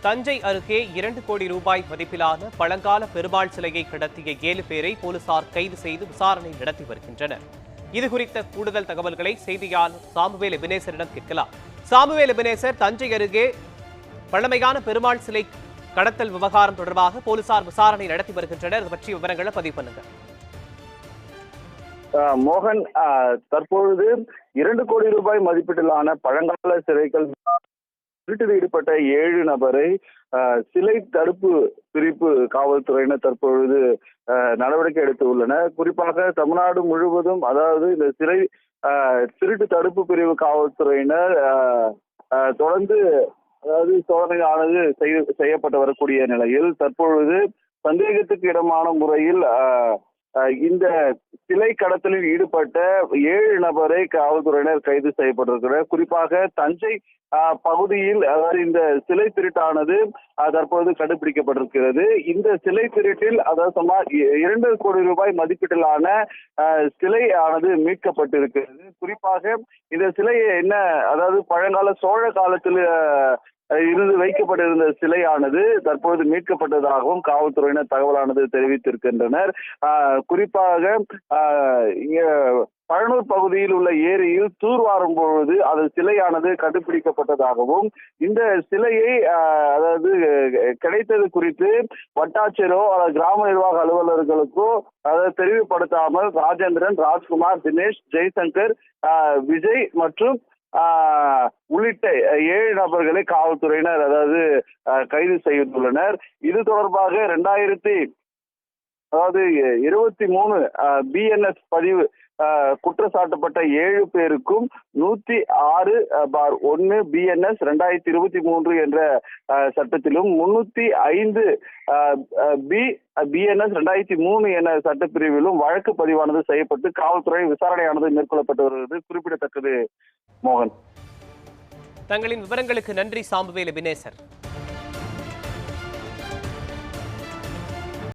தஞ்சை அருகே இரண்டு கோடி ரூபாய் மதிப்பிலான பழங்கால பெருமாள் சிலையை கடத்திய ஏழு பேரை போலீசார் கைது செய்து விசாரணை நடத்தி வருகின்றனர். இது குறித்த கூடுதல் தகவல்களை செய்தியாளர் சாமுவேல் எபினேசரிடம் கேட்கலாம். சாமுவேல் எபினேசர் தஞ்சை அருகே பழமையான பெருமாள் சிலை கடத்தல் விவகாரம் தொடர்பாக போலீசார் விசாரணை நடத்தி வருகின்றனர். இது பற்றிய விவரங்களை பதிவு பண்ணுங்க. ஆஹ் மோகன் ஆஹ் தற்பொழுது இரண்டு கோடி ரூபாய் மதிப்பீட்டிலான பழங்கால சிலைகள் திருட்டில் ஈடுபட்ட ஏழு நபரை ஆஹ் சிலை தடுப்பு பிரிப்பு காவல்துறையினர் தற்பொழுது நடவடிக்கை எடுத்து உள்ளனர். குறிப்பாக தமிழ்நாடு முழுவதும் அதாவது இந்த சிலை திருட்டு தடுப்பு பிரிவு காவல்துறையினர் ஆஹ் ஆஹ் தொடர்ந்து அதாவது சோதனையானது செய்ய- செய்யப்பட்டு வரக்கூடிய நிலையில் தற்பொழுது சந்தேகத்துக்கு இடமான முறையில் ஆஹ் இந்த சிலை கடத்தலில் ஈடுபட்ட ஏழு நபரை காவல்துறையினர் கைது செய்யப்பட்டிருக்கிறார். குறிப்பாக தஞ்சை ஆஹ், பகுதியில் அதாவது இந்த சிலை திருட்டானது தற்போது கண்டுபிடிக்கப்பட்டிருக்கிறது. இந்த சிலை திருட்டில் அதாவது சுமார் இ- இரண்டு கோடி ரூபாய் மதிப்பீட்டிலான சிலை ஆனது மீட்கப்பட்டிருக்கிறது. குறிப்பாக இந்த சிலையை என்ன அதாவது பழங்கால சோழ காலத்தில் இருந்து வைக்கப்பட்டிருந்த சிலையானது தற்பொழுது மீட்கப்பட்டதாகவும் காவல்துறையினர் தகவலானது தெரிவித்திருக்கின்றனர். குறிப்பாக பழனூர் பகுதியில் உள்ள ஏரியில் தூர்வாரும் பொழுது அது சிலையானது கண்டுபிடிக்கப்பட்டதாகவும் இந்த சிலையை அதாவது கிடைத்தது குறித்து வட்டாட்சியரோ அல்லது கிராம நிர்வாக அலுவலர்களுக்கோ அதாவது தெரிவுபடுத்தாமல் ராஜேந்திரன் ராஜ்குமார் தினேஷ் ஜெய்சங்கர் விஜய் மற்றும் உள்ளிட்ட ஏழு நபர்களை காவல்துறையினர் அதாவது கைது செய்துள்ளனர். இது தொடர்பாக ரெண்டாயிரத்தி அதாவது இருபத்தி மூணு பிஎன்எஸ் பதிவு குற்றச்சாட்டப்பட்ட ஏழு பேருக்கும் நூத்தி ஆறு பார் ஒன்னு பிஎன்எஸ் ரெண்டாயிரத்தி இருபத்தி மூன்று என்ற சட்டத்திலும் முன்னூத்தி ஐந்து பி பிஎன்எஸ் ரெண்டாயிரத்தி மூணு என சட்டப்பிரிவிலும் வழக்கு பதிவானது செய்யப்பட்டு காவல்துறை விசாரணையானது மேற்கொள்ளப்பட்டு வருவது குறிப்பிடத்தக்கது. மோகன். தங்களின் விவரங்களுக்கு நன்றி சாம்புவேலு வினேசர்.